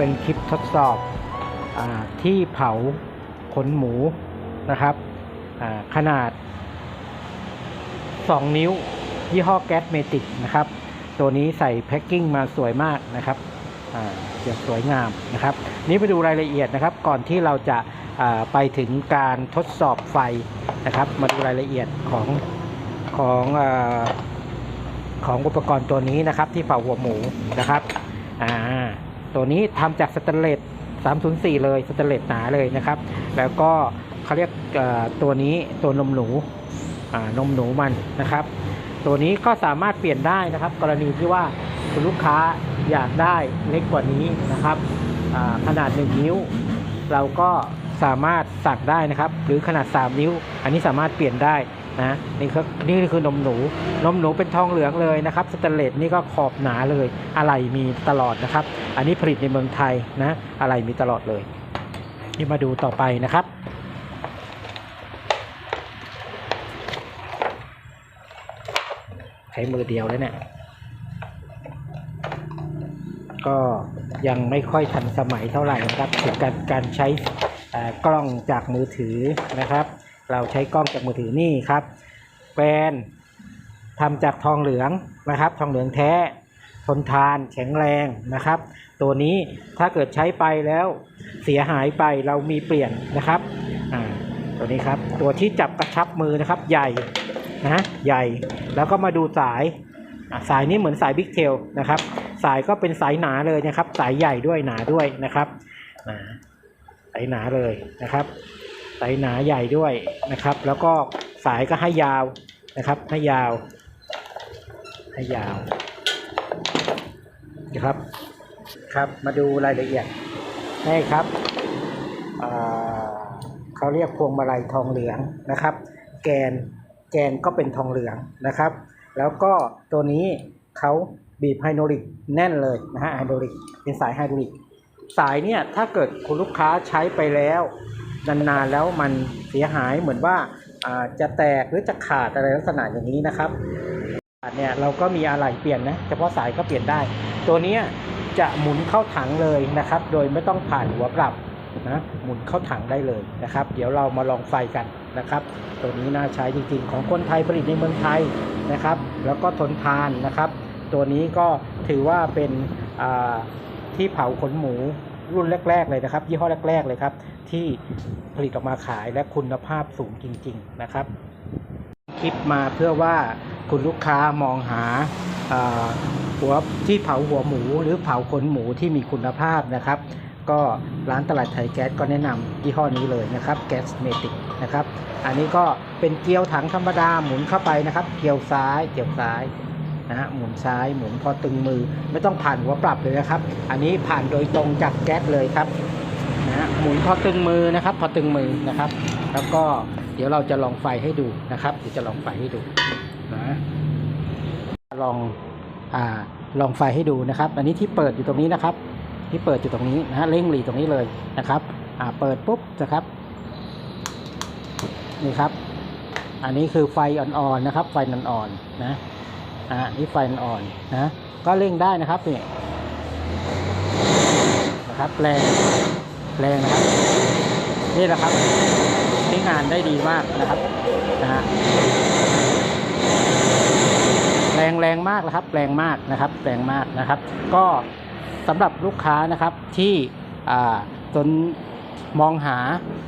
ลิปนี้ก็เป็นคลิปทดสอบอที่เผาขนหมูนะครับ ขนาด 2 นิ้ว ยี่ห้อแก๊สเมติกนะครับ ตัวนี้ใส่แพ็คกิ้งมาสวยมากนะครับอย่างสวยงามนะครับ นี่ไปดูรายละเอียดนะครับ ก่อนที่เราจะไปถึงการทดสอบไฟนะครับ มาดูรายละเอียดของของอของอุปกรณ์ตัวนี้นะครับ ที่เผาหัวหมูนะครับ อ่า ตัวนี้ทำจากสแตนเลส304 เลยสแตนเลสหนาเลยนะครับ แล้วก็เขาเรียกตัวนี้ตัวนมหนูนมหนูมันนะครับ ตัวนี้ก็สามารถเปลี่ยนได้นะครับ กรณีที่ว่าคุณลูกค้าอยากได้เล็กกว่านี้นะครับอ่าขนาด 1 นิ้ว เราก็สามารถสั่งได้นะครับ หรือขนาด 3 นิ้ว อันนี้สามารถเปลี่ยนได้นะนี่คือนี่คือนมหนู นมหนูเป็นทองเหลืองเลยนะครับสแตนเลสนี่ก็ขอบหนาเลยอะไรมีตลอดนะครับ อันนี้ผลิตในเมืองไทยนะอะไรมีตลอดเลยนี่มาดูต่อไปนะครับใช้มือเดียวแล้วเนี่ยก็ยังไม่ค่อยทันสมัยเท่าไหร่นะครับถึงการการใช้กล้องจากมือถือนะครับ เราใช้กล้องจากมือถือนี่ครับแปนทำจากทองเหลืองนะครับ ทองเหลืองแท้ ทนทานแข็งแรงนะครับ ตัวนี้ถ้าเกิดใช้ไปแล้วเสียหายไปเรามีเปลี่ยนนะครับอ่าตัวนี้ครับตัวที่จับกระชับมือนะครับใหญ่นะใหญ่แล้วก็มาดูสายอะสายนี้เหมือนสายบิ๊กเทลนะครับ สายก็เป็นสายหนาเลยนะครับ สายใหญ่ด้วยหนาด้วยนะครับอ่าสายหนาเลยนะครับ สายหนาใหญ่ด้วยนะครับ แล้วก็สายก็ให้ยาวนะครับ ให้ยาว ให้ยาว นะครับ ครับมาดูรายละเอียดนี่ครับเขาเรียกพวงมาลัยทองเหลืองนะครับ แกนแกนก็เป็นทองเหลืองนะครับ แล้วก็ตัวนี้เขาบีบไฮโดรลิกแน่นเลยนะฮะไฮโดรลิกเป็นสายไฮโดรลิกสายเนี่ยถ้าเกิดคุณลูกค้าใช้ไปแล้วนานๆแล้วมันเสียหายเหมือนว่าจะแตกหรือจะขาดอะไรลักษณะอย่างนี้นะครับเนี่ยเราก็มีอะไหล่เปลี่ยนนะเฉพาะสายก็เปลี่ยนได้ ตัวนี้จะหมุนเข้าถังเลยนะครับ โดยไม่ต้องผ่านหัวปรับนะหมุนเข้าถังได้เลยนะครับ เดี๋ยวเรามาลองไฟกันนะครับ ตัวนี้น่าใช้จริงๆ ของคนไทยผลิตในเมืองไทยนะครับ แล้วก็ทนทานนะครับ ตัวนี้ก็ถือว่าเป็นที่เผาขนหมูรุ่นแรก ๆ เลยนะครับ ยี่ห้อแรก ๆ เลยครับ ที่ผลิตออกมาขายและคุณภาพสูงจริง ๆ นะครับ คลิปมาเพื่อว่าคุณลูกค้ามองหา หัวที่เผาหัวหมูหรือเผาขนหมูที่มีคุณภาพนะครับ ก็ร้านตลาดไทยแก๊สก็แนะนำยี่ห้อนี้เลยนะครับแก๊สเมติกนะครับ อันนี้ก็เป็นเกี๊ยวถังธรรมดาหมุนเข้าไปนะครับ เกี๊ยวซ้ายเกี๊ยวซ้ายนะฮะหมุนซ้ายหมุนพอตึงมือ ไม่ต้องผ่านหัวปรับเลยนะครับ อันนี้ผ่านโดยตรงจากแก๊สเลยครับนะฮะหมุนพอตึงมือนะครับ พอตึงมือนะครับ แล้วก็เดี๋ยวเราจะลองไฟให้ดูนะครับเดี๋ยวจะลองไฟให้ดูนะลอง อลองไฟให้ดูนะครับ อันนี้ที่เปิดอยู่ตรงนี้นะครับ ที่เปิดอยู่ตรงนี้นะฮะเร่งหลีตรงนี้เลยนะครับเปิดปุ๊บนะครับนี่ครับ อันนี้คือไฟอ่อนๆนะครับ ไฟอ่อนๆนะอ่านี่ไฟอ่อนๆนะก็เร่งได้นะครับนี่นะครับแรงแรงนะครับ นี่แหละครับใช้งานได้ดีมากนะครับนะฮะ แรงแรงมากนะครับ แรงมากนะครับ แรงมากนะครับ ก็สำหรับลูกค้านะครับที่อ่าสนมองหา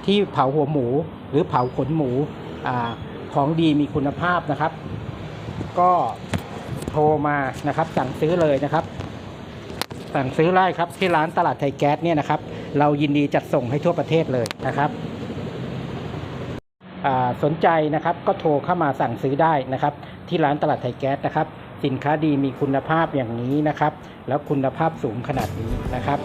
ที่เผาหัวหมู หรือเผาขนหมูอของดีมีคุณภาพนะครับ ก็โทรมานะครับ สั่งซื้อเลยนะครับ สั่งซื้อได้ครับที่ร้านตลาดไทยแก๊สเนี่ยนะครับ เรายินดีจัดส่งให้ทั่วประเทศเลยนะครับ สนใจนะครับก็โทรเข้ามาสั่งซื้อได้นะครับ ที่ร้านตลาดไทยแก๊สนะครับ สินค้าดีมีคุณภาพอย่างนี้นะครับ แล้วคุณภาพสูงขนาดนี้นะครับ